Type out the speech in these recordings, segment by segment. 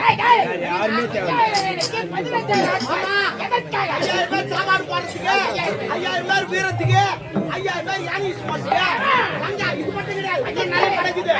யாருமே ஐயாயிரம் பேர் வீரத்துக்கு ஐயாயிரம் பேர் யானை யூஸ் பண்ணுறதுக்கு ஐயா, இது மட்டும் கிடையாது. நிறைய கிடைக்குது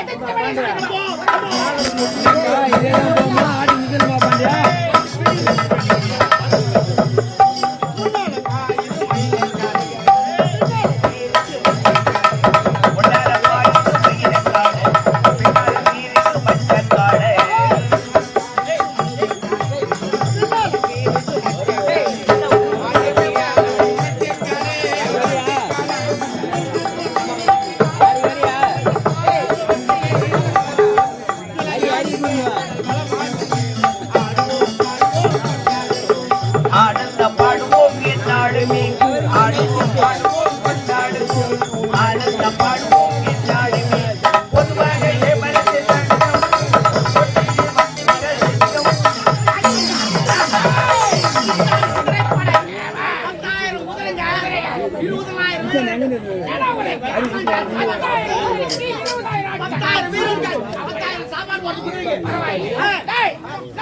பத்தாயிரம் சாப்பாடு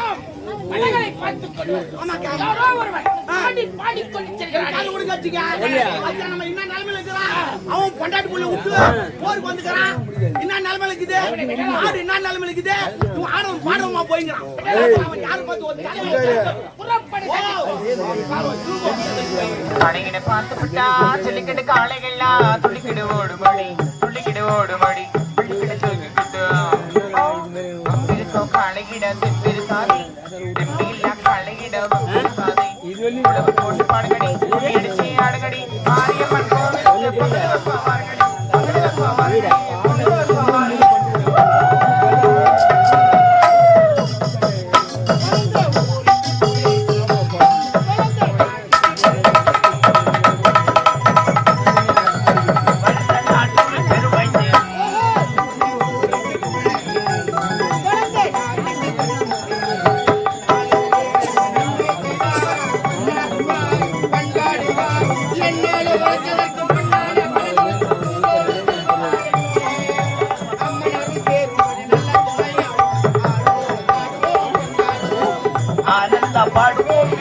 போட்டு குதிரைங்க. ஆ, காது கொடுக்க வச்சுக்க. ஐயா, நம்ம என்ன நிலைமையில இருக்கிறோம்? அவன் பொண்டாட்டி புள்ள விட்டு போருக்கு வந்துக்கிறான். என்ன நிலைமையில இருக்குது? ஆடு என்ன நிலைமையில இருக்குது? இவன் ஆடவன் பாடவமா போய்ங்கிறான். அவன் யாரை பார்த்து ஒரு தலைவன் பார்த்து விட்டா சொல்லிக்கிட்டு துள்ளிக்கிடு ஓடுமடி துள்ளிக்கிடு ஓடுமடி அம்பிருக்கோ காளைகிட சாதி செம்பியில்லா காளைகிட வெம்பிரு சாதி உழவு போட்டு பாடுகடி அடிச்சு ஆடுகடி மாரியம்மன் கோவிலுக்கு பக்கத்துல வைப்பா ஆனந்த பாடுவோம்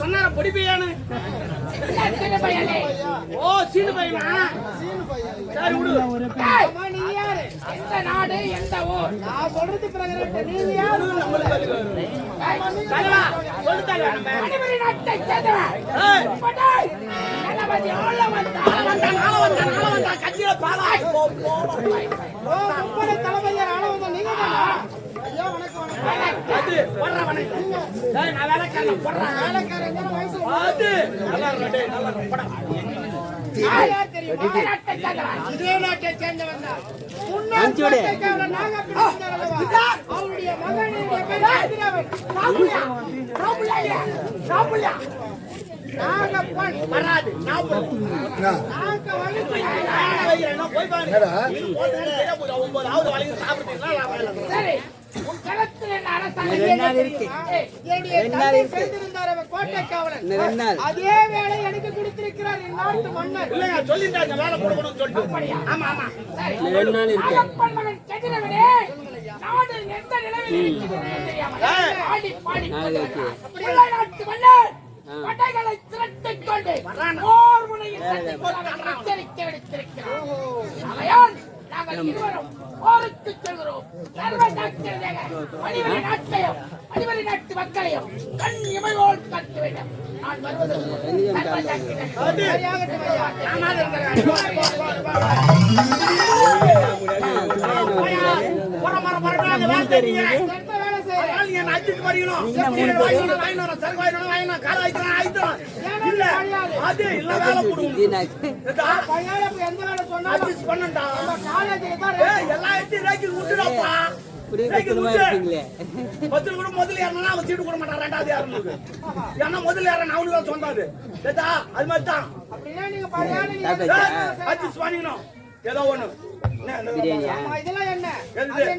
சொன்னாரா பொடி பையன்னு? ஓ, சீனு பையனா? சரி, விடு. நீ யாரு? விடு, நம்மளுக்கு அது வரும். தலைவா, சொல்லு தலைவா, நம்ம. ஏய், ஆள வந்தான், ஆள வந்தான், இதே நாட்டை சேர்ந்தவன் தான் அவருடைய மகனுடைய பெயர் வராது, போய் பாரு. அதே வேலை எனக்கு கொடுத்திருக்கிறார் இந்நாட்டு மன்னர். இல்லைங்க, சொல்லியிருந்தாங்க, வேலை கொடுக்கணும்னு சொல்லிட்டு. ஆமா, ஆமா. நாடு எந்த நிலையில் இருக்கிறது என்று தெரியாமல் ஏய். ஆடி பாடி கொண்டிருக்கிறார். முல்லை நாட்டு மன்னர் படைகளை திரட்டிக் கொண்டு போர் முனையில் சென்று கொண்டு எச்சரிக்கை விடுத்திருக்கிறார். ஆகையால் நாங்கள் இருவரும் போருக்கு செல்கிறோம். சர்வ சாட்சியமாக மணிவரி நாட்டையும் மணிவரி நாட்டு மக்களையும் கண் இமையோல் காக்க வேண்டும். நான் வருவதற்கு சர்வ சாட்சியமாக நானாக போற மரம் பறக்கிறாங்க, வேலை செய்றீங்க. அதனால நீ என்னை வாங்கிக்கணும், வாங்கின்னு வரேன், சரக்கு காலை. இல்ல, அது இல்ல வேலை. ஏய், எல்லா ரேக்கில் விட்டுடாப்பா. பத்துல கூட முதல்ல ஏறணும்னா அவன் சீட்டு மாட்டான், ரெண்டாவது ஏறணுக்கு. ஏன்னா முதல்ல ஏறணும், அவனுக்கு தான் சொந்தம் அது. ஏதா, அது மாதிரி தான். adjust பண்ணிக்கணும். ஏதோ ஒண்ணு இதெல்லாம் என்ன இது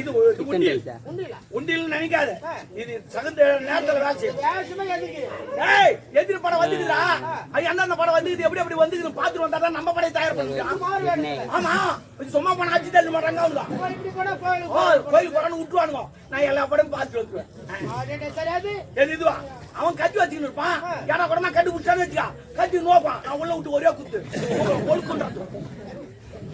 இது உண்டியல். உண்டியலா? உண்டியல்னு நினைக்காத. இது தகுந்த நேரத்துல வேலை எதிரி படம் வந்துக்குதா அது எந்தெந்த படம் வந்துக்குது. எப்படி எப்படி வந்துக்குது பாத்துட்டு வந்தா நம்ம படம் தயார் பண்ணிக்கலாம் ஆமா. இது சும்மா பணம் தள்ளி மாட்டாங்க அவங்க கோயில் படம் விட்டுருவானுங்க. நான் எல்லா படமும் பார்த்துட்டு வந்துருவேன். இதுவா? அவன் கட்டி வச்சுக்கிட்டு இருப்பான். ஏன்னா கூட கட்டி பிடிச்சான்னு வச்சுக்கா. கட்டி நோப்பான் நான் உள்ள விட்டு ஒரே குத்து. ஒழுக்குன்றான்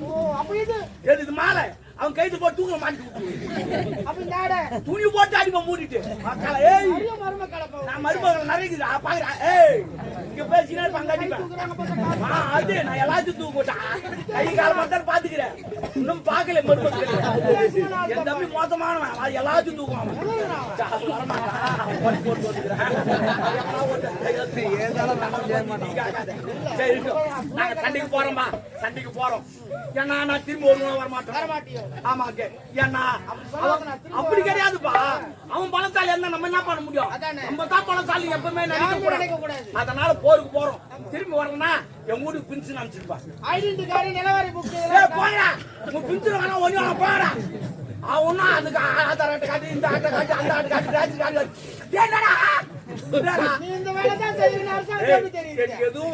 ஓ அப்ப இது? எது இது மாலை? அவன் கைது போட்டு தூங்க மாட்டி விட்டு அப்ப இந்த ஆடை. துணி போட்டு அடிப்பா மூடிட்டு. ஏய் நான் மருமகள் நிறைய பாக்குறேன். ஏய் இங்க பேசினா அடிப்பேன் ஆ, அது நான் எல்லாத்தையும் தூக்க போட்டேன். கை கால மட்டும் பாத்துக்கிறேன் இன்னும் பாக்கல மருமகள். என் தம்பி மோசமானவன். அது எல்லாத்தையும் தூக்குவான். சண்டைக்கு போறோம்பா சண்டைக்கு போறோம். ஏன்னா நான் திரும்ப ஒரு வரமாட்டேன் வரமாட்டியோ? ஆமா ஓகே ஏன்னா அவன் அப்படி கிடையாதுப்பா. அவன் பணத்தாலி இருந்தா நம்ம என்ன பண்ண முடியும். நம்ம தான் பணத்தாலி எப்பவுமே நினைக்க கூடாது. அதனால போருக்கு போறோம். திரும்பி வரணும்னா என் வீட்டுக்கு பின்சு அனுப்பிச்சிருப்பா. ஐடென்டி கார்டு நிலவரி புக் போடா. உங்க பின்சு வேணா ஒண்ணு வேணா போடா. அவனும் அதுக்கு ஆதார் அட்டை காட்டி இந்த அட்டை காட்டி அந்த அட்டை காட்டி ரேஷன் கார்டு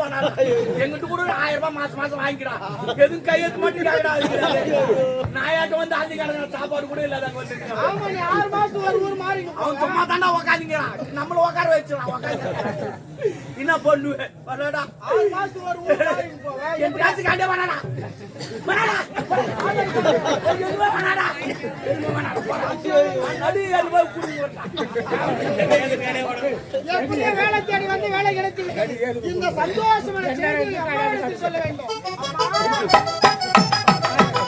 வேணாம். எங்கிட்ட கூட ஆயிரம் ரூபாய் மாசம் மாசம் வாங்கிக்கிறா. எதுவும் கையெழுத்து மட்டும் சாப்பாடு கூட இல்லாத ஆமா நீ ஆறு மாசத்துக்கு ஒரு ஊர் மாறி அவன் சும்மா தாண்டா நம்மள உட்கார வச்சிடலாம் உட்காந்து என்ன பண்ணுவேன் வரடா. ஆறு மாசத்துக்கு ஒரு ஊர் மாறி போவ. என் பேச்சு காண்டே வேணாடா வேணாடா எதுவுமே வேணாடா எதுவுமே வேணாடா போடா. நடு ஏழு போய் குடிங்க எப்படியோ வேலை தேடி வந்து வேலை. இந்த சந்தோஷமான செய்தியை சொல்ல வேண்டும்.